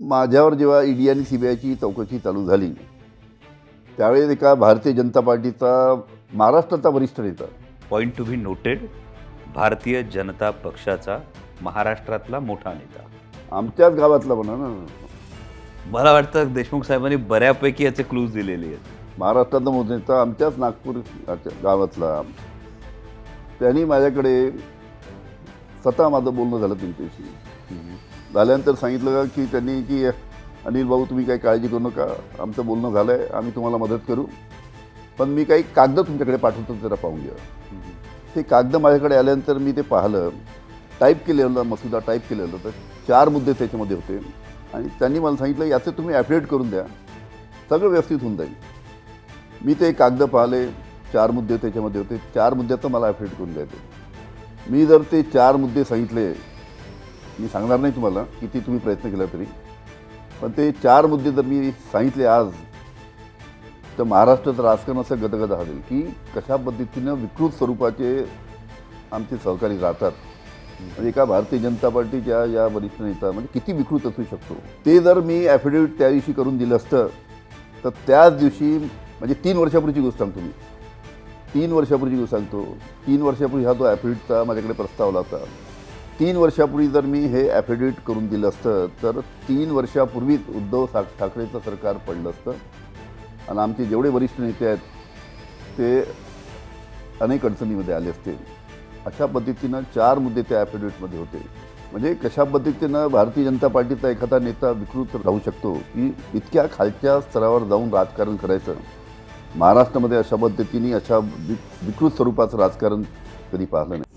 माझ्यावर जेव्हा ईडी आणि सी बी आयची चौकशी चालू झाली त्यावेळेस एका भारतीय जनता पार्टीचा महाराष्ट्राचा वरिष्ठ नेता. Point to be noted Bharatiya Janata पक्षाचा महाराष्ट्रातला मोठा नेता. आमच्याच गावातला म्हणा ना. मला वाटतं देशमुख साहेबांनी बऱ्यापैकी याचे क्लूज दिलेले आहेत. महाराष्ट्रातला मोठा नेता आमच्याच नागपूर गावातला. त्यांनी माझ्याकडे स्वतः माझं बोलणं झालं त्यांच्याशी. झाल्यानंतर सांगितलं का की त्यांनी की अनिल भाऊ तुम्ही काही काळजी करू नका. आमचं बोलणं झालं आहे आम्ही तुम्हाला मदत करू. पण मी काही कागद तुमच्याकडे पाठवतो जरा पाहून घ्या. ते कागद माझ्याकडे आल्यानंतर मी ते पाहिलं. टाईप केलेलं मसुदा टाईप केलेलं. होतं चार मुद्दे त्याच्यामध्ये होते. आणि त्यांनी मला सांगितलं याचं तुम्ही ॲफिडेट करून द्या. सगळं व्यवस्थित होऊन जाईल. मी ते कागद पाहिले. चार मुद्दे त्याच्यामध्ये होते. चार मुद्द्याचं मला ॲफिडेट करून द्यायचे मी जर ते चार मुद्दे सांगितले मी सांगणार नाही तुम्हाला किती तुम्ही प्रयत्न केला तरी. पण ते चार मुद्दे जर मी सांगितले आज तर महाराष्ट्राचं राजकारण असं गदगद हवेल की कशा पद्धतीनं विकृत स्वरूपाचे आमचे सहकारी राहतात. म्हणजे एका भारतीय जनता पार्टीच्या या वरिष्ठ नेता म्हणजे किती विकृत असू शकतो. ते जर मी ॲफिडेविट त्या दिवशी करून दिलं असतं तर त्याच दिवशी म्हणजे तीन वर्षापूर्वीची गोष्ट सांगतो मी. तीन वर्षापूर्वीची गोष्ट सांगतो. तीन वर्षापूर्वी हा तो ॲफिडेविटचा माझ्याकडे प्रस्ताव आला होता तीन वर्षापूर्वी जर मी हे ॲफिडेविट करून दिलं असतं तर तीन वर्षापूर्वीच उद्धव सा ठाकरेचं सरकार पडलं असतं. आणि आमचे जेवढे वरिष्ठ नेते आहेत ते अनेक अडचणीमध्ये आले असते. अशा पद्धतीनं चार मुद्दे त्या ॲफिडेविटमध्ये होते. म्हणजे कशा पद्धतीनं भारतीय जनता पार्टीचा एखादा नेता विकृत राहू शकतो की इतक्या खालच्या स्तरावर जाऊन राजकारण करायचं? महाराष्ट्रामध्ये अशा पद्धतीने अशा विकृत स्वरूपाचं राजकारण कधी पाहिलं नाही.